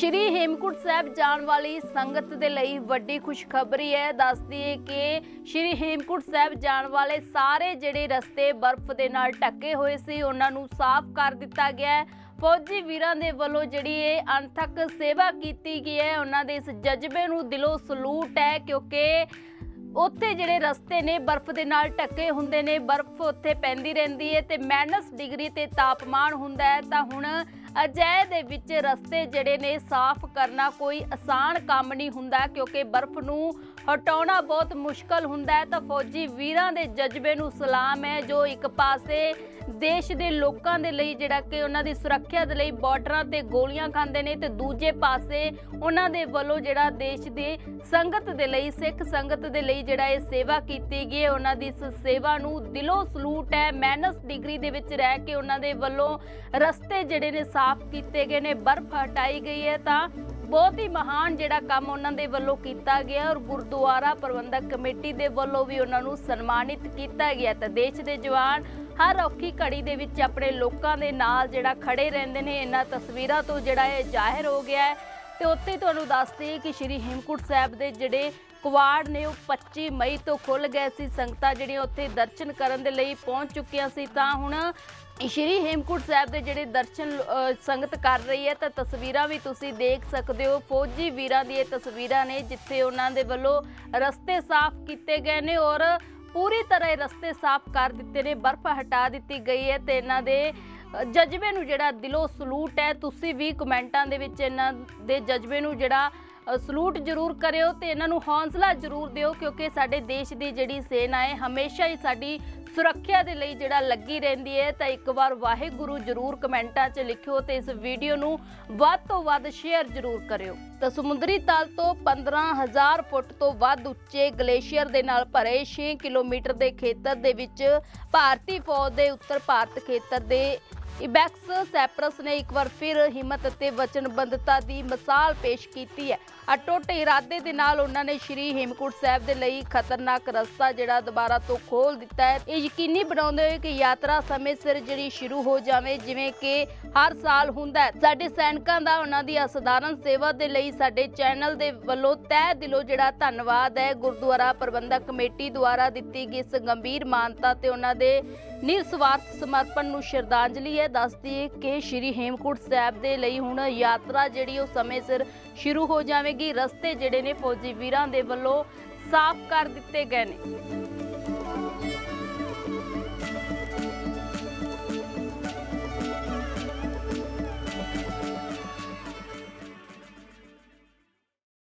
ਸ਼੍ਰੀ ਹੇਮਕੁੰਟ ਸਾਹਿਬ ਜਾਣ ਵਾਲੀ ਸੰਗਤ ਦੇ ਲਈ ਵੱਡੀ ਖੁਸ਼ਖਬਰੀ ਹੈ। ਦੱਸਦੀ ਹੈ ਕਿ ਸ਼੍ਰੀ ਹੇਮਕੁੰਟ ਸਾਹਿਬ ਜਾਣ ਵਾਲੇ ਸਾਰੇ ਜਿਹੜੇ ਰਸਤੇ ਬਰਫ਼ ਦੇ ਨਾਲ ਢੱਕੇ ਹੋਏ ਸੀ, ਉਹਨਾਂ ਨੂੰ ਸਾਫ਼ ਕਰ ਦਿੱਤਾ ਗਿਆ ਹੈ। ਫੌਜੀ ਵੀਰਾਂ ਦੇ ਵੱਲੋਂ ਜਿਹੜੀ ਇਹ ਅਣਥੱਕ ਸੇਵਾ ਕੀਤੀ ਗਈ ਹੈ, ਉਹਨਾਂ ਦੇ ਇਸ ਜਜ਼ਬੇ ਨੂੰ ਦਿਲੋਂ ਸਲੂਟ ਹੈ ਕਿਉਂਕਿ ਉੱਥੇ ਜਿਹੜੇ ਰਸਤੇ ਨੇ ਬਰਫ਼ ਦੇ ਨਾਲ ਢੱਕੇ ਹੁੰਦੇ ਨੇ, ਬਰਫ਼ ਉੱਥੇ ਪੈਂਦੀ ਰਹਿੰਦੀ ਹੈ ਤੇ ਮਾਈਨਸ ਡਿਗਰੀ ਤੇ ਤਾਪਮਾਨ ਹੁੰਦਾ ਹੈ। ਤਾਂ ਹੁਣ ਅਜਿਹੇ ਦੇ ਵਿੱਚ ਰਸਤੇ ਜਿਹੜੇ ਨੇ ਸਾਫ਼ ਕਰਨਾ ਕੋਈ ਆਸਾਨ ਕੰਮ ਨਹੀਂ ਹੁੰਦਾ ਕਿਉਂਕਿ ਬਰਫ਼ ਨੂੰ ਹਟਾਉਣਾ ਬਹੁਤ ਮੁਸ਼ਕਲ ਹੁੰਦਾ ਹੈ, ਤਾਂ ਫੌਜੀ ਵੀਰਾਂ ਦੇ ਜਜ਼ਬੇ ਨੂੰ ਸਲਾਮ ਹੈ, ਜੋ ਇੱਕ ਪਾਸੇ ਦੇਸ਼ ਦੇ ਲੋਕਾਂ ਦੇ ਲਈ ਜਿਹੜਾ ਕਿ ਉਹਨਾਂ ਦੀ ਸੁਰੱਖਿਆ ਦੇ ਲਈ ਬਾਰਡਰਾਂ ਤੇ ਗੋਲੀਆਂ ਖਾਂਦੇ ਨੇ ਤੇ ਦੂਜੇ ਪਾਸੇ ਉਹਨਾਂ ਦੇ ਵੱਲੋਂ ਜਿਹੜਾ ਦੇਸ਼ ਦੀ ਸੰਗਤ ਦੇ ਲਈ, ਸਿੱਖ ਸੰਗਤ ਦੇ ਲਈ ਜਿਹੜਾ ਇਹ ਸੇਵਾ ਕੀਤੀ ਗਈ ਹੈ, ਉਹਨਾਂ ਦੀ ਇਸ ਸੇਵਾ ਨੂੰ ਦਿਲੋਂ ਸਲੂਟ ਹੈ। ਮਾਈਨਸ ਡਿਗਰੀ ਦੇ ਵਿੱਚ ਰਹਿ ਕੇ ਉਹਨਾਂ ਦੇ ਵੱਲੋਂ ਰਸਤੇ ਜਿਹੜੇ ਨੇ ਸਾਫ਼ ਕੀਤੇ ਗਏ ਨੇ, ਬਰਫ਼ ਹਟਾਈ ਗਈ ਹੈ, ਤਾਂ ਬਹੁਤ ਹੀ ਮਹਾਨ ਜਿਹੜਾ ਕੰਮ ਉਹਨਾਂ ਦੇ ਵੱਲੋਂ ਕੀਤਾ ਗਿਆ ਔਰ ਗੁਰਦੁਆਰਾ ਪ੍ਰਬੰਧਕ ਕਮੇਟੀ ਦੇ ਵੱਲੋਂ ਵੀ ਉਹਨਾਂ ਨੂੰ ਸਨਮਾਨਿਤ ਕੀਤਾ ਗਿਆ ਤਾਂ ਦੇਸ਼ ਦੇ ਜਵਾਨ ਹਰ ਔਖੀ ਘੜੀ ਦੇ ਵਿੱਚ ਆਪਣੇ ਲੋਕਾਂ ਦੇ ਨਾਲ ਜਿਹੜਾ ਖੜੇ ਰਹਿੰਦੇ ਨੇ, ਇਹਨਾਂ ਤਸਵੀਰਾਂ ਤੋਂ ਜਿਹੜਾ ਇਹ ਜ਼ਾਹਿਰ ਹੋ ਗਿਆ ਹੈ। ਤੇ ਉੱਥੇ ਤੁਹਾਨੂੰ ਦੱਸ ਦਈਏ ਕਿ ਸ਼੍ਰੀ ਹੇਮਕੁੰਟ ਸਾਹਿਬ ਦੇ ਜਿਹੜੇ ਕੁਆੜ ਨੇ ਉਹ 25 ਮਈ ਤੋਂ ਖੁੱਲ ਗਏ ਸੀ। ਸੰਗਤਾਂ ਜਿਹੜੀਆਂ ਉੱਥੇ ਦਰਸ਼ਨ ਕਰਨ ਦੇ ਲਈ ਪਹੁੰਚ ਚੁੱਕੀਆਂ ਸੀ। ਤਾਂ ਹੁਣ ਸ਼੍ਰੀ ਹੇਮਕੁੰਟ ਸਾਹਿਬ ਦੇ ਜਿਹੜੇ ਦਰਸ਼ਨ ਸੰਗਤ ਕਰ ਰਹੀ ਹੈ, ਤਾਂ ਤਸਵੀਰਾਂ ਵੀ ਤੁਸੀਂ ਦੇਖ ਸਕਦੇ ਹੋ। ਫੌਜੀ ਵੀਰਾਂ ਦੀ ਇਹ ਤਸਵੀਰਾਂ ਨੇ, ਜਿੱਥੇ ਉਹਨਾਂ ਦੇ ਵੱਲੋਂ ਰਸਤੇ ਸਾਫ਼ ਕੀਤੇ ਗਏ ਨੇ ਔਰ ਪੂਰੀ ਤਰ੍ਹਾਂ ਰਸਤੇ ਸਾਫ਼ ਕਰ ਦਿੱਤੇ ਨੇ, ਬਰਫ਼ ਹਟਾ ਦਿੱਤੀ ਗਈ ਹੈ ਤੇ ਇਹਨਾਂ ਦੇ ਜਜ਼ਬੇ ਨੂੰ ਜਿਹੜਾ ਦਿਲੋਂ ਸਲੂਟ ਹੈ। ਤੁਸੀਂ ਵੀ ਕਮੈਂਟਾਂ ਦੇ ਵਿੱਚ ਇਹਨਾਂ ਦੇ ਜਜ਼ਬੇ ਨੂੰ ਜਿਹੜਾ ਸਲੂਟ ਜ਼ਰੂਰ ਕਰਿਓ ਤੇ ਇਹਨਾਂ ਨੂੰ ਹੌਸਲਾ ਜ਼ਰੂਰ ਦਿਓ ਕਿਉਂਕਿ ਸਾਡੇ ਦੇਸ਼ ਦੀ ਜਿਹੜੀ ਸੈਨਾ ਹੈ, ਹਮੇਸ਼ਾ ਹੀ ਸਾਡੀ ਸੁਰੱਖਿਆ ਦੇ ਲਈ ਜਿਹੜਾ ਲੱਗੀ ਰਹਿੰਦੀ ਹੈ। ਤਾਂ ਇੱਕ ਵਾਰ ਵਾਹਿਗੁਰੂ ਜ਼ਰੂਰ ਕਮੈਂਟਾਂ 'ਚ ਲਿਖਿਓ ਤੇ ਇਸ ਵੀਡੀਓ ਨੂੰ ਵੱਧ ਤੋਂ ਵੱਧ ਸ਼ੇਅਰ ਜ਼ਰੂਰ ਕਰਿਓ। ਤਾਂ ਸਮੁੰਦਰੀ ਤਲ ਤੋਂ 15000 ਫੁੱਟ ਤੋਂ ਵੱਧ ਉੱਚੇ ਗਲੇਸ਼ੀਅਰ ਦੇ ਨਾਲ ਭਰੇ 6 ਕਿਲੋਮੀਟਰ ਦੇ ਖੇਤਰ ਦੇ ਵਿੱਚ ਭਾਰਤੀ ਫੌਜ ਦੇ ਉੱਤਰ ਭਾਰਤ ਖੇਤਰ ਦੇ ਇਬੈਕਸ ਸੈਪਰਸ ਨੇ ਇੱਕ ਵਾਰ ਫਿਰ ਹਿੰਮਤ ਅਤੇ ਵਚਨਬੱਧਤਾ ਦੀ ਮਿਸਾਲ ਪੇਸ਼ ਕੀਤੀ ਹੈ। ਅਟੁੱਟ ਇਰਾਦੇ ਦੇ ਨਾਲ ਉਹਨਾਂ ਨੇ ਸ਼੍ਰੀ ਹੇਮਕੁੰਟ ਸਾਹਿਬ ਦੇ ਲਈ ਖਤਰਨਾਕ ਰਸਤਾ ਜਿਹੜਾ ਦੁਬਾਰਾ ਤੋਂ ਖੋਲ ਦਿੱਤਾ ਹੈ। ਇਹ ਯਕੀਨੀ ਬਣਾਉਂਦੇ ਹੋਏ ਕਿ ਯਾਤਰਾ ਸਮੇਂ ਸਿਰ ਜਿਹੜੀ ਸ਼ੁਰੂ ਹੋ ਜਾਵੇ, ਜਿਵੇਂ ਕਿ ਹਰ ਸਾਲ ਹੁੰਦਾ ਹੈ। ਸਾਡੇ ਸੈਨਿਕਾਂ ਦਾ ਉਹਨਾਂ ਦੀ ਅਸਧਾਰਨ ਸੇਵਾ ਦੇ ਲਈ ਸਾਡੇ ਚੈਨਲ ਦੇ ਵੱਲੋਂ ਤਹਿ ਦਿਲੋਂ ਜਿਹੜਾ ਧੰਨਵਾਦ ਹੈ, ਗੁਰਦੁਆਰਾ ਪ੍ਰਬੰਧਕ ਕਮੇਟੀ ਦੁਆਰਾ ਦਿੱਤੀ ਗਈ ਇਸ ਗੰਭੀਰ ਮਾਨਤਾ ਤੇ ਉਹਨਾਂ ਦੇ ਨਿਰਸਵਾਰਥ ਸਮਰਪਣ ਨੂੰ ਸ਼ਰਧਾਂਜਲੀ ਹੈ। ਦੱਸ ਦਈਏ ਕਿ ਸ਼੍ਰੀ ਹੇਮਕੁੰਟ ਸਾਹਿਬ ਦੇ ਲਈ ਹੁਣ ਯਾਤਰਾ ਜਿਹੜੀ ਉਹ ਸਮੇਂ ਸਿਰ ਸ਼ੁਰੂ ਹੋ ਜਾਵੇਗੀ। ਰਸਤੇ ਜਿਹੜੇ ਨੇ ਫੌਜੀ ਵੀਰਾਂ ਦੇ ਵੱਲੋਂ ਸਾਫ਼ ਕਰ ਦਿੱਤੇ ਗਏ ਨੇ।